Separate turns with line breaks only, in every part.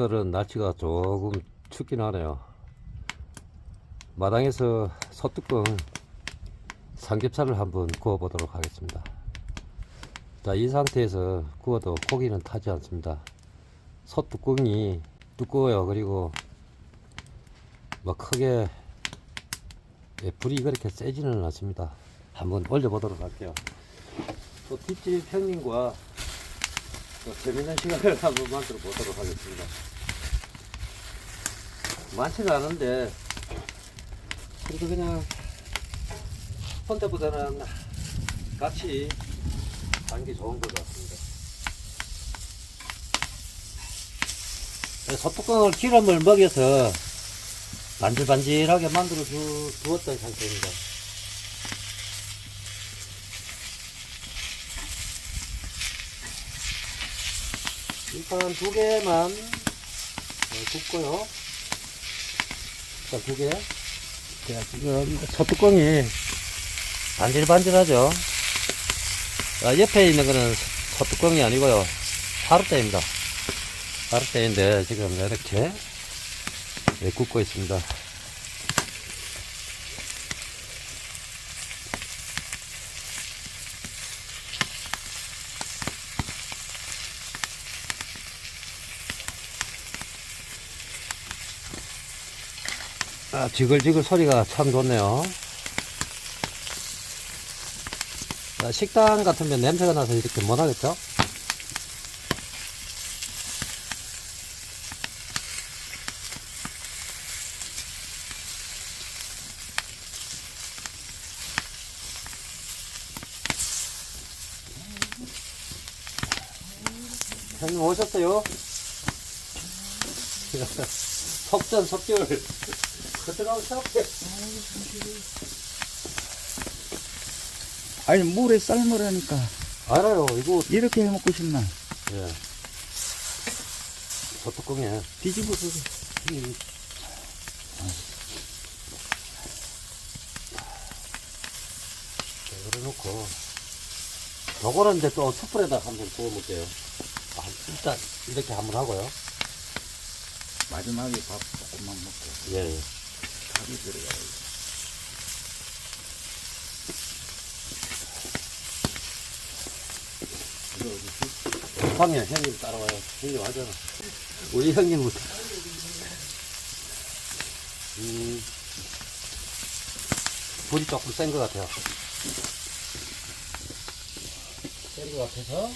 오늘은 날씨가 조금 춥긴 하네요. 마당에서 소뚜껑 삼겹살을 한번 구워 보도록 하겠습니다. 자, 이 상태에서 구워도 고기는 타지 않습니다. 소뚜껑이 두꺼워요. 그리고 뭐 크게 예, 불이 그렇게 세지는 않습니다. 한번 올려보도록 할게요. 또 뒷집 형님과 또 재밌는 시간을 한번 만들어 보도록 하겠습니다. 많지가 않은데, 그래도 그냥 혼자보다는 같이 하는 게 좋은 것 같습니다. 네, 소뚜껑을 기름을 먹여서 반질반질하게 만들어 주, 두었던 상태입니다. 일단 두 개만 네, 굽고요. 일단 두 개. 자, 지금 소뚜껑이 반질반질하죠. 아, 옆에 있는 거는 소뚜껑이 아니고요. 사르대입니다. 사르대인데 지금 이렇게 네, 굽고 있습니다. 아, 지글지글 소리가 참 좋네요. 아, 식당 같으면 냄새가 나서 이렇게 못 하겠죠? 형님 오셨어요? 속전 속결 샤프에
아니 물에 삶으라니까.
알아요. 이거
이렇게 해 먹고 싶나?
예. 소뚜껑에.
뒤집어서.
이- 자, 그래놓고. 요거는 이제 또 숯불에다 한번 구워 볼게요. 아, 일단 이렇게 한번 하고요.
마지막에 밥 조금만 먹고.
예, 예.
밥이 들어가야
황현 형님 따라와요. 형님 하잖아. 우리 형님은 음, 불이 조금 센 것 같아요. 센 것 같아서?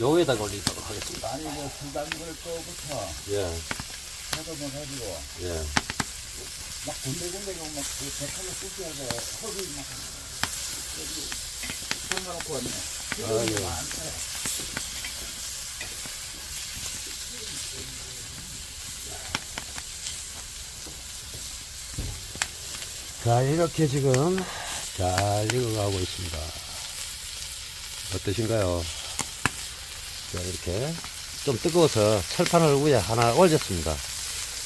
요에다가 올리도록 하겠습니다.
아니 뭐 술담글 거부터.
예,
찾아봐 가지고
예.
막 군데군데 막그 백칼로 쑤셔서 허리 막 여기 담가놓고 왔네
아, 예. 자, 이렇게 지금 잘 익어가고 있습니다. 어떠신가요? 자, 이렇게 좀 뜨거워서 철판을 위에 하나 올렸습니다.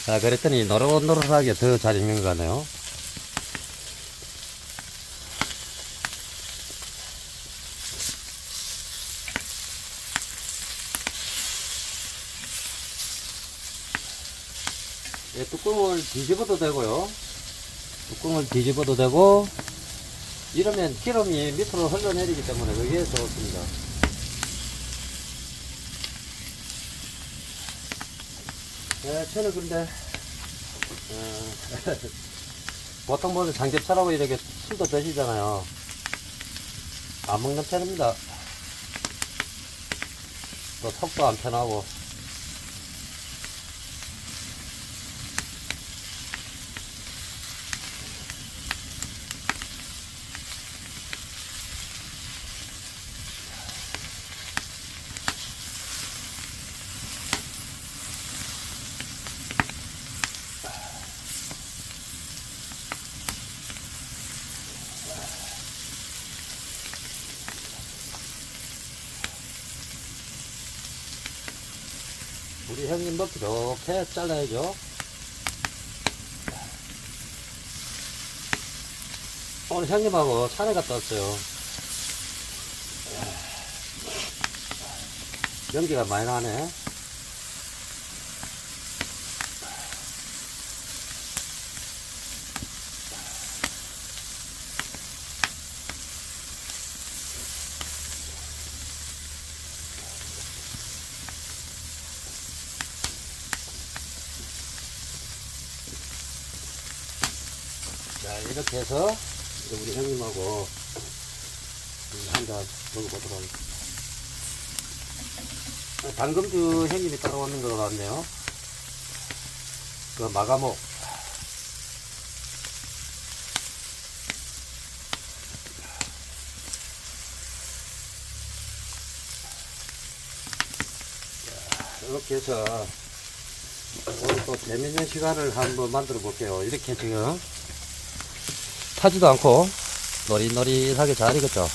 자, 그랬더니 노릇노릇하게 더 잘 익는 것 같네요. 예, 뚜껑을 뒤집어도 되고요. 뚜껑을 뒤집어도 되고 이러면 기름이 밑으로 흘러내리기 때문에 그게 좋습니다. 네, 저는 근데 어, 보통 보면 삼겹살하고 이렇게 술도 드시잖아요. 안 먹는 편입니다. 또 속도 안 편하고 우리 형님도 이렇게 잘라야죠. 오늘 형님하고 산에 갔다 왔어요. 연기가 많이 나네. 자, 이렇게 해서 이제 우리 형님하고 한잔 먹어보도록 하겠습니다. 방금 그 형님이 따라오는 것 같네요. 그. 자, 이렇게 해서 오늘 또 재밌는 시간을 한번 만들어 볼게요. 이렇게 지금 타지도 않고 노릿노릿하게 잘 익었죠.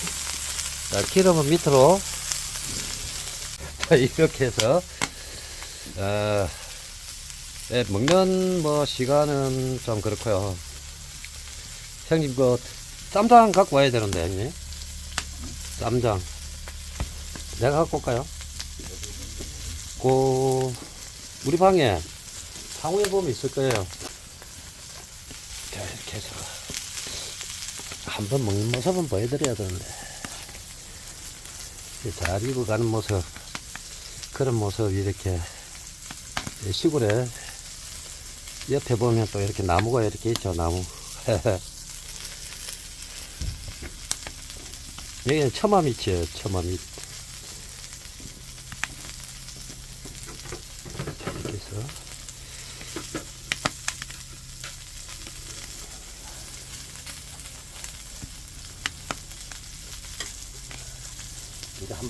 자, 기름은 밑으로 자, 이렇게 해서 어, 예, 먹는 뭐 시간은 좀 그렇고요. 형님 그 쌈장 갖고 와야 되는데 형님 쌈장 내가 갖고 올까요? 그 우리 방에 상호에 보면 있을 거예요. 자 이렇게 해서 한번 먹는 모습은 보여드려야 되는데. 잘 익어가는 모습 그런 모습 이렇게 시골에 옆에 보면 또 이렇게 나무가 이렇게 있죠 나무. 여기는 처마밑이에요 처마밑 자, 이렇게 해서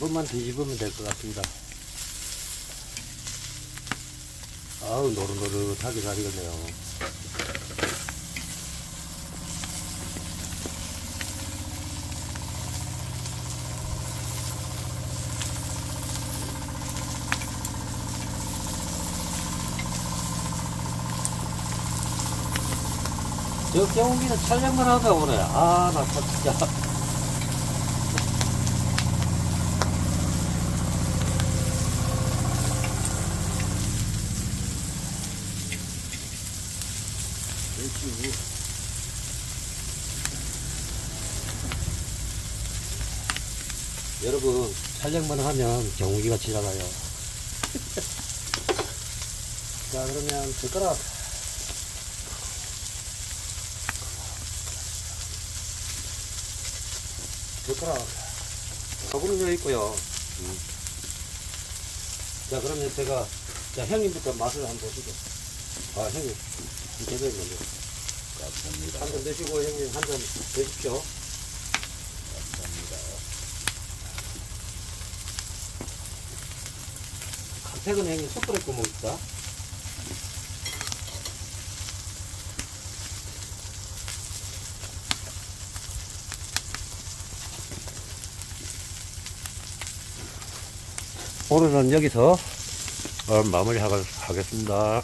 번만 뒤집으면 될 것 같습니다. 아우 노릇노릇하게 잘 익었네요. 저 경욱이는 촬영만 하다 오네. 아 나 진짜
그렇지.
여러분 촬영만 하면 경욱이가 지나가요. 자 그러면 젓가락. 젓가락. 소금은 여기 있고요. 음. 자 그러면 제가 자 형님부터 맛을 한번 보시죠. 아 형님 먼저
감사합니다.
한잔 드시고 형님 한 잔 드십시오
감사합니다.
갓팩은 형님 숯불에 구워 먹자 오늘은 여기서 어, 마무리 하겠습니다.